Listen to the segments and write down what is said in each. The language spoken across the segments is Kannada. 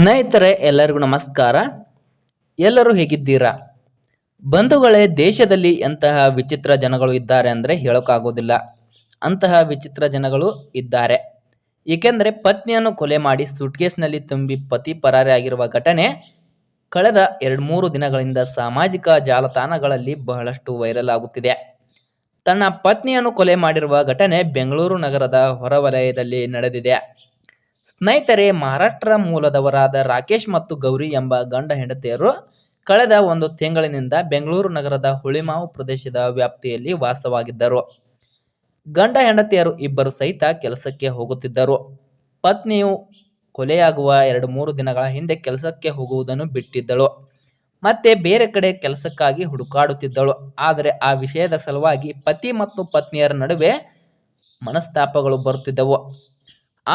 ಸ್ನೇಹಿತರೆ, ಎಲ್ಲರಿಗೂ ನಮಸ್ಕಾರ. ಎಲ್ಲರೂ ಹೇಗಿದ್ದೀರಾ? ಬಂಧುಗಳೇ, ದೇಶದಲ್ಲಿ ಎಂತಹ ವಿಚಿತ್ರ ಜನಗಳು ಇದ್ದಾರೆ ಅಂದರೆ ಹೇಳೋಕ್ಕಾಗೋದಿಲ್ಲ. ಅಂತಹ ವಿಚಿತ್ರ ಜನಗಳು ಇದ್ದಾರೆ. ಏಕೆಂದರೆ, ಪತ್ನಿಯನ್ನು ಕೊಲೆ ಮಾಡಿ ಸುಟ್ಕೇಸ್ನಲ್ಲಿ ತುಂಬಿ ಪತಿ ಪರಾರಿಯಾಗಿರುವ ಘಟನೆ ಕಳೆದ ಎರಡು ಮೂರು ದಿನಗಳಿಂದ ಸಾಮಾಜಿಕ ಜಾಲತಾಣಗಳಲ್ಲಿ ಬಹಳಷ್ಟು ವೈರಲ್ ಆಗುತ್ತಿದೆ. ತನ್ನ ಪತ್ನಿಯನ್ನು ಕೊಲೆ ಮಾಡಿರುವ ಘಟನೆ ಬೆಂಗಳೂರು ನಗರದ ಹೊರವಲಯದಲ್ಲಿ ನಡೆದಿದೆ. ಸ್ನೇಹಿತರೆ, ಮಹಾರಾಷ್ಟ್ರ ಮೂಲದವರಾದ ರಾಕೇಶ್ ಮತ್ತು ಗೌರಿ ಎಂಬ ಗಂಡ ಹೆಂಡತಿಯರು ಕಳೆದ ಒಂದು ತಿಂಗಳಿನಿಂದ ಬೆಂಗಳೂರು ನಗರದ ಹುಳಿಮಾವು ಪ್ರದೇಶದ ವ್ಯಾಪ್ತಿಯಲ್ಲಿ ವಾಸವಾಗಿದ್ದರು. ಗಂಡ ಹೆಂಡತಿಯರು ಇಬ್ಬರು ಸಹಿತ ಕೆಲಸಕ್ಕೆ ಹೋಗುತ್ತಿದ್ದರು. ಪತ್ನಿಯು ಕೊಲೆಯಾಗುವ ಎರಡು ಮೂರು ದಿನಗಳ ಹಿಂದೆ ಕೆಲಸಕ್ಕೆ ಹೋಗುವುದನ್ನು ಬಿಟ್ಟಿದ್ದಳು. ಮತ್ತೆ ಬೇರೆ ಕಡೆ ಕೆಲಸಕ್ಕಾಗಿ ಹುಡುಕಾಡುತ್ತಿದ್ದಳು. ಆದರೆ ಆ ವಿಷಯದ ಸಲುವಾಗಿ ಪತಿ ಮತ್ತು ಪತ್ನಿಯರ ನಡುವೆ ಮನಸ್ತಾಪಗಳು ಬರುತ್ತಿದ್ದವು.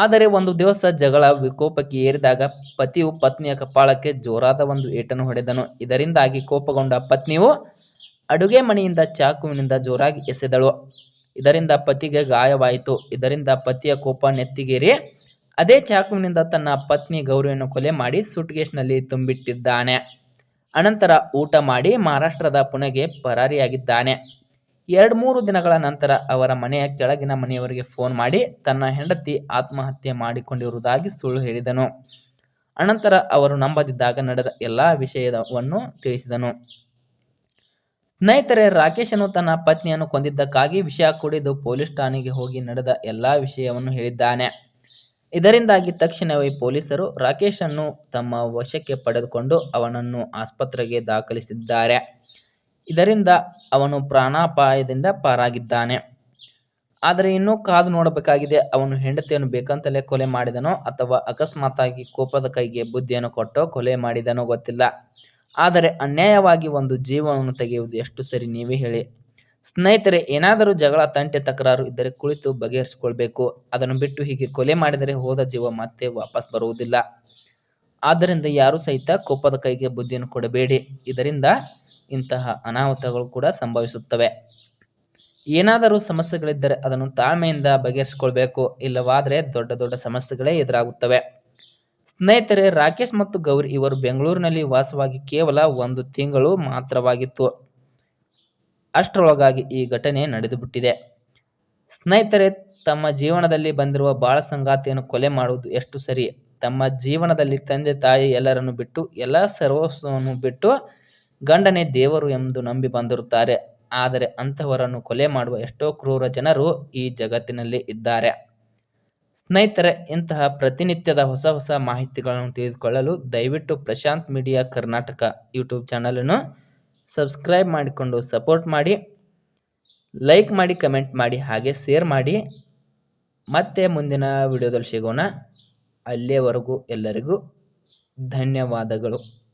ಆದರೆ ಒಂದು ದಿವಸ ಜಗಳ ವಿಕೋಪಕ್ಕೆ ಏರಿದಾಗ ಪತಿಯು ಪತ್ನಿಯ ಕಪಾಳಕ್ಕೆ ಜೋರಾದ ಒಂದು ಏಟನ್ನು ಹೊಡೆದನು. ಇದರಿಂದಾಗಿ ಕೋಪಗೊಂಡ ಪತ್ನಿಯು ಅಡುಗೆ ಮನೆಯಿಂದ ಚಾಕುವಿನಿಂದ ಜೋರಾಗಿ ಎಸೆದಳು. ಇದರಿಂದ ಪತಿಗೆ ಗಾಯವಾಯಿತು. ಇದರಿಂದ ಪತಿಯ ಕೋಪ ನೆತ್ತಿಗೇರಿ ಅದೇ ಚಾಕುವಿನಿಂದ ತನ್ನ ಪತ್ನಿ ಗೌರಿಯನ್ನು ಕೊಲೆ ಮಾಡಿ ಸೂಟ್ಕೇಸ್ನಲ್ಲಿ ತುಂಬಿಟ್ಟಿದ್ದಾನೆ. ಅನಂತರ ಊಟ ಮಾಡಿ ಮಹಾರಾಷ್ಟ್ರದ ಪುಣೆಗೆ ಪರಾರಿಯಾಗಿದ್ದಾನೆ. ಎರಡು ಮೂರು ದಿನಗಳ ನಂತರ ಅವರ ಮನೆಯ ಕೆಳಗಿನ ಮನೆಯವರಿಗೆ ಫೋನ್ ಮಾಡಿ ತನ್ನ ಹೆಂಡತಿ ಆತ್ಮಹತ್ಯೆ ಮಾಡಿಕೊಂಡಿರುವುದಾಗಿ ಸುಳ್ಳು ಹೇಳಿದನು. ಅನಂತರ ಅವರು ನಂಬದಿದ್ದಾಗ ನಡೆದ ಎಲ್ಲ ವಿಷಯವನ್ನು ತಿಳಿಸಿದನು. ಸ್ನೇಹಿತರೆ, ರಾಕೇಶನು ತನ್ನ ಪತ್ನಿಯನ್ನು ಕೊಂದಿದ್ದಕ್ಕಾಗಿ ವಿಷಯ ಕುಡಿದು ಪೊಲೀಸ್ ಠಾಣೆಗೆ ಹೋಗಿ ನಡೆದ ಎಲ್ಲ ವಿಷಯವನ್ನು ಹೇಳಿದ್ದಾನೆ. ಇದರಿಂದಾಗಿ ತಕ್ಷಣವೇ ಪೊಲೀಸರು ರಾಕೇಶನ್ನು ತಮ್ಮ ವಶಕ್ಕೆ ಪಡೆದುಕೊಂಡು ಅವನನ್ನು ಆಸ್ಪತ್ರೆಗೆ ದಾಖಲಿಸಿದ್ದಾರೆ. ಇದರಿಂದ ಅವನು ಪ್ರಾಣಾಪಾಯದಿಂದ ಪಾರಾಗಿದ್ದಾನೆ. ಆದರೆ ಇನ್ನೂ ಕಾದು ನೋಡಬೇಕಾಗಿದೆ, ಅವನು ಹೆಂಡತಿಯನ್ನು ಬೇಕಂತಲೇ ಕೊಲೆ ಮಾಡಿದನೋ ಅಥವಾ ಅಕಸ್ಮಾತ್ತಾಗಿ ಕೋಪದ ಕೈಗೆ ಬುದ್ಧಿಯನ್ನು ಕೊಟ್ಟೋ ಕೊಲೆ ಮಾಡಿದನೋ ಗೊತ್ತಿಲ್ಲ. ಆದರೆ ಅನ್ಯಾಯವಾಗಿ ಒಂದು ಜೀವನವನ್ನು ತೆಗೆಯುವುದು ಎಷ್ಟು ಸರಿ ನೀವೇ ಹೇಳಿ. ಸ್ನೇಹಿತರೆ, ಏನಾದರೂ ಜಗಳ, ತಂಟೆ, ತಕರಾರು ಇದ್ದರೆ ಕುಳಿತು ಬಗೆಹರಿಸಿಕೊಳ್ಬೇಕು. ಅದನ್ನು ಬಿಟ್ಟು ಹೀಗೆ ಕೊಲೆ ಮಾಡಿದರೆ ಹೋದ ಜೀವ ಮತ್ತೆ ವಾಪಸ್ ಬರುವುದಿಲ್ಲ. ಆದ್ದರಿಂದ ಯಾರೂ ಸಹಿತ ಕೋಪದ ಕೈಗೆ ಬುದ್ಧಿಯನ್ನು ಕೊಡಬೇಡಿ. ಇದರಿಂದ ಇಂತಹ ಅನಾಹುತಗಳು ಕೂಡ ಸಂಭವಿಸುತ್ತವೆ. ಏನಾದರೂ ಸಮಸ್ಯೆಗಳಿದ್ದರೆ ಅದನ್ನು ತಾಳ್ಮೆಯಿಂದ ಬಗೆಹರಿಸಿಕೊಳ್ಬೇಕು, ಇಲ್ಲವಾದರೆ ದೊಡ್ಡ ದೊಡ್ಡ ಸಮಸ್ಯೆಗಳೇ ಎದುರಾಗುತ್ತವೆ. ಸ್ನೇಹಿತರೆ, ರಾಕೇಶ್ ಮತ್ತು ಗೌರಿ ಇವರು ಬೆಂಗಳೂರಿನಲ್ಲಿ ವಾಸವಾಗಿ ಕೇವಲ ಒಂದು ತಿಂಗಳು ಮಾತ್ರವಾಗಿತ್ತು. ಅಷ್ಟರೊಳಗಾಗಿ ಈ ಘಟನೆ ನಡೆದುಬಿಟ್ಟಿದೆ. ಸ್ನೇಹಿತರೆ, ತಮ್ಮ ಜೀವನದಲ್ಲಿ ಬಂದಿರುವ ಬಾಳ ಸಂಗಾತಿಯನ್ನು ಕೊಲೆ ಮಾಡುವುದು ಎಷ್ಟು ಸರಿ? ತಮ್ಮ ಜೀವನದಲ್ಲಿ ತಂದೆ, ತಾಯಿ ಎಲ್ಲರನ್ನು ಬಿಟ್ಟು, ಎಲ್ಲ ಸರ್ವಸ್ವವನ್ನು ಬಿಟ್ಟು ಗಂಡನೇ ದೇವರು ಎಂದು ನಂಬಿ ಬಂದಿರುತ್ತಾರೆ. ಆದರೆ ಅಂತಹವರನ್ನು ಕೊಲೆ ಮಾಡುವ ಎಷ್ಟೋ ಕ್ರೂರ ಜನರು ಈ ಜಗತ್ತಿನಲ್ಲಿ ಇದ್ದಾರೆ. ಸ್ನೇಹಿತರೆ, ಇಂತಹ ಪ್ರತಿನಿತ್ಯದ ಹೊಸ ಹೊಸ ಮಾಹಿತಿಗಳನ್ನು ತಿಳಿದುಕೊಳ್ಳಲು ದಯವಿಟ್ಟು ಪ್ರಶಾಂತ್ ಮೀಡಿಯಾ ಕರ್ನಾಟಕ ಯೂಟ್ಯೂಬ್ ಚಾನಲನ್ನು ಸಬ್ಸ್ಕ್ರೈಬ್ ಮಾಡಿಕೊಂಡು ಸಪೋರ್ಟ್ ಮಾಡಿ. ಲೈಕ್ ಮಾಡಿ, ಕಮೆಂಟ್ ಮಾಡಿ, ಹಾಗೆ ಶೇರ್ ಮಾಡಿ. ಮತ್ತೆ ಮುಂದಿನ ವಿಡಿಯೋದಲ್ಲಿ ಸಿಗೋಣ. ಅಲ್ಲಿಯವರೆಗೂ ಎಲ್ಲರಿಗೂ ಧನ್ಯವಾದಗಳು.